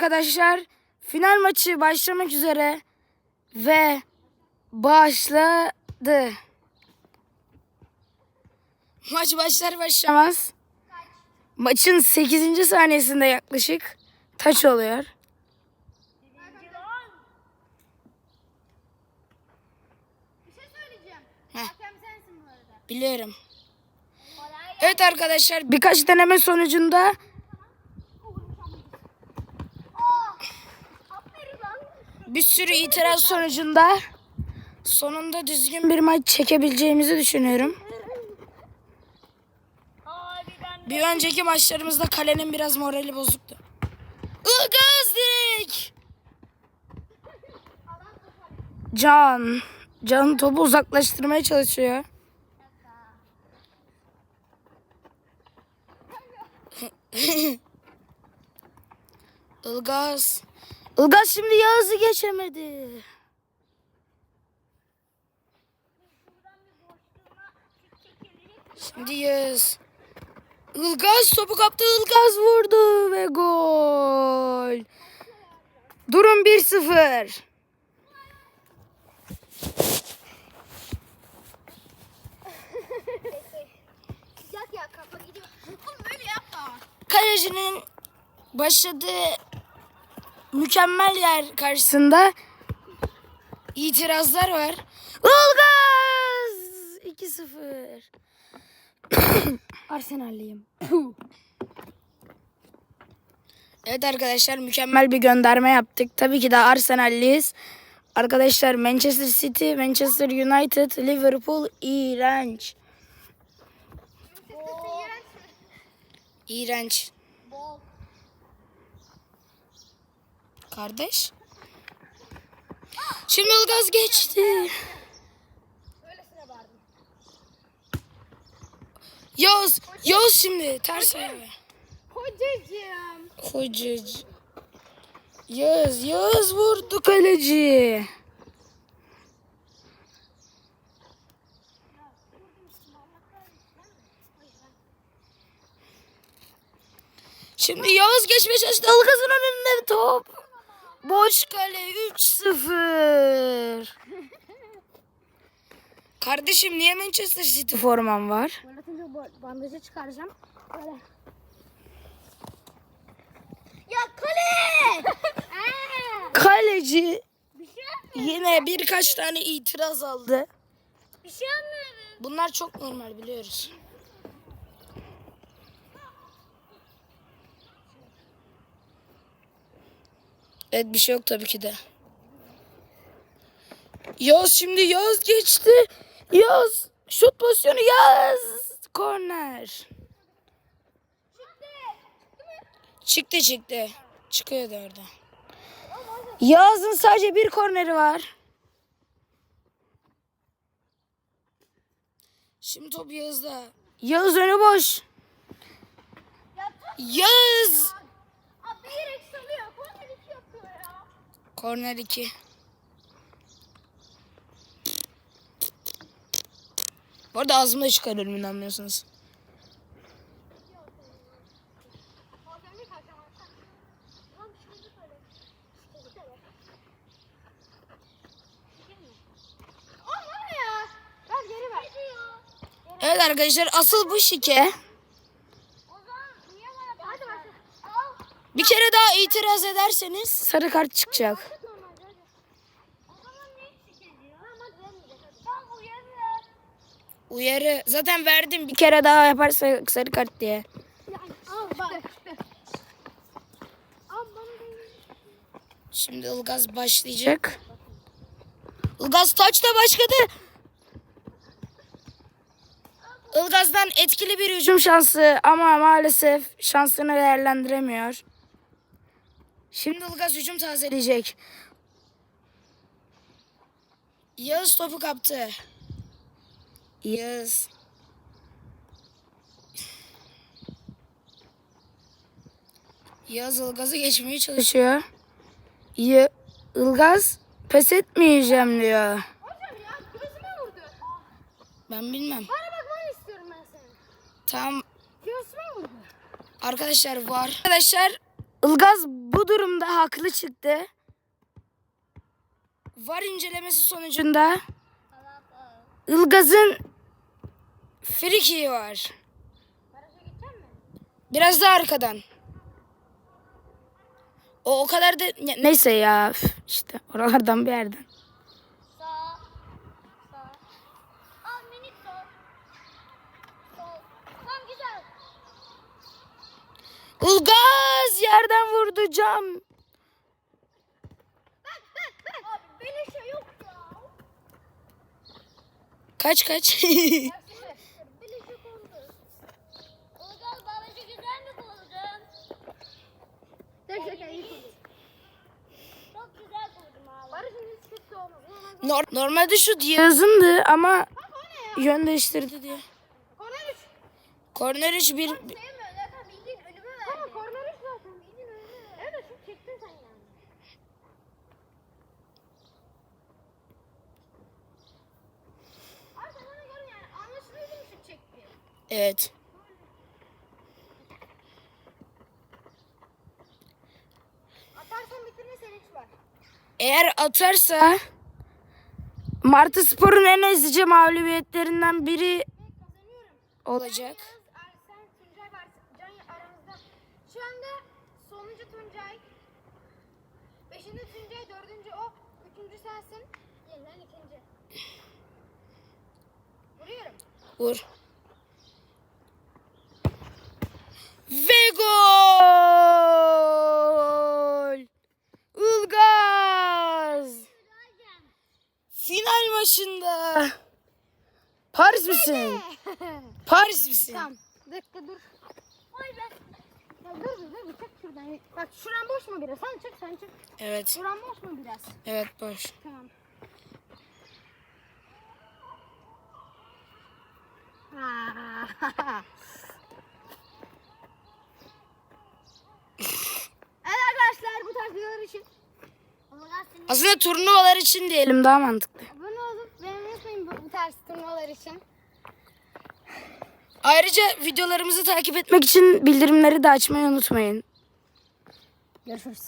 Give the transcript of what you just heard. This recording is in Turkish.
arkadaşlar final maçı başlamak üzere ve başladı. Maç başlar başlamaz maçın 8. saniyesinde yaklaşık taç oluyor. Şey. Biliyorum. Evet arkadaşlar birkaç deneme sonucunda bir sürü itiraz sonucunda sonunda düzgün bir maç çekebileceğimizi düşünüyorum. Bir önceki maçlarımızda kalenin biraz morali bozuktu. Ilgaz direkt. Can. Can topu uzaklaştırmaya çalışıyor. Ilgaz. Ilgaz şimdi Yağız'ı geçemedi. Şimdi Yağız. Ilgaz topu kaptı. Ilgaz vurdu ve gol. Durum 1-0. Sıcak ya kafa gidiyor. Oğlum böyle yapma. Kalecinin başladığı mükemmel yer karşısında itirazlar var. Ilgaz 2-0. Arsenalliyim. evet arkadaşlar mükemmel bir gönderme yaptık. Tabii ki de Arsenalliyiz. Arkadaşlar Manchester City, Manchester United, Liverpool iğrenç. İğrenç. Kardeş. Şimdi Ilgaz geçti. Yaz, Yaz şimdi ters ayağı. Kocacığım. Hocacı. Yaz, Yaz vurdu kaleci. Şimdi Yağız geçmeye çalıştı. Ilgaz'ın önünde top. Boş kale 3-0. Kardeşim niye Manchester City forman var? Böyle atınca bandajı çıkaracağım. Böyle. Ya kale! Aa, Kaleci bir şey yine birkaç tane itiraz aldı. Bir şey yapmıyorum. Bunlar çok normal biliyoruz. Evet bir şey yok tabii ki de. Yaz şimdi Yaz geçti. Yaz şut pozisyonu Yaz. Korner. Çıktı çıktı. Çıkıyordu orada. Yaz'ın sadece bir korneri var. Şimdi top Yağız'da. Yağız önü boş. Yağız. Abi bir eksi alıyor. Korner iki yapıyor ya. Korner 2. Bu arada ağzımda çıkarıyorum inanmıyorsunuz. Evet arkadaşlar asıl bu şike. O zaman niye bana Hadi başla. Al. Bir kere daha itiraz ederseniz sarı kart çıkacak. Uyarı. Zaten verdim bir kere daha yaparsa sarı kart diye. Şimdi Ilgaz başlayacak. Ilgaz taçla başladı. Ilgaz'dan etkili bir hücum şansı ama maalesef şansını değerlendiremiyor. Şimdi Ilgaz hücum tazeleyecek. Yağız topu kaptı. Yağız. Yağız Ilgaz'ı geçmeye çalışıyor. Ya, Ilgaz pes etmeyeceğim diyor. Hocam ya gözüme vurdu. Ben bilmem. Bana bakmanı istiyorum ben senin. Tam Göğsüme vurdu. arkadaşlar var. Arkadaşlar Ilgaz bu durumda haklı çıktı. Var incelemesi sonucunda Ilgaz'ın free var. Biraz da arkadan. O o kadar da ne- neyse ya işte oralardan bir yerden. Ilgaz yerden vurdu cam. Bak bak bak. Abi beleşe yok ya. Kaç kaç. Nor- Normalde şu Yağız'ındı ama Bak o ne ya? yön değiştirdi diye. Korner 3. Korner 3 bir Sevmiyor zaten bildiğin ölümü verdi. Tamam korner 3 zaten bildiğin ölümü verdi. Evet şut çektin sen yani. Abi sen ona göre yani anlaşılıyordu mu şut çekti? Evet. Atarsan bitirme sevinç var. Eğer atarsa Martı Spor'un en ezici mağlubiyetlerinden biri olacak. Aramızda. Şu anda sonuncu Tuncay. Beşinci Tuncay, dördüncü o. Üçüncü sensin. Yeniden ikinci. Vuruyorum. Vur. Ve gol! Ilgaz! Final maçında. Paris misin? Paris misin? Tamam. Dakika dur. Vay be. Ya dur dur dur çek şuradan. Bak şuran boş mu biraz? Sen çık sen çık. Evet. Şuran boş mu biraz? Evet boş. Tamam. Ha. evet videolar için Aslında turnuvalar için diyelim daha mantıklı. abone olup beğenmeyi unutmayın bu tarz turnuvalar için. Ayrıca videolarımızı takip etmek için bildirimleri de açmayı unutmayın. Görüşürüz.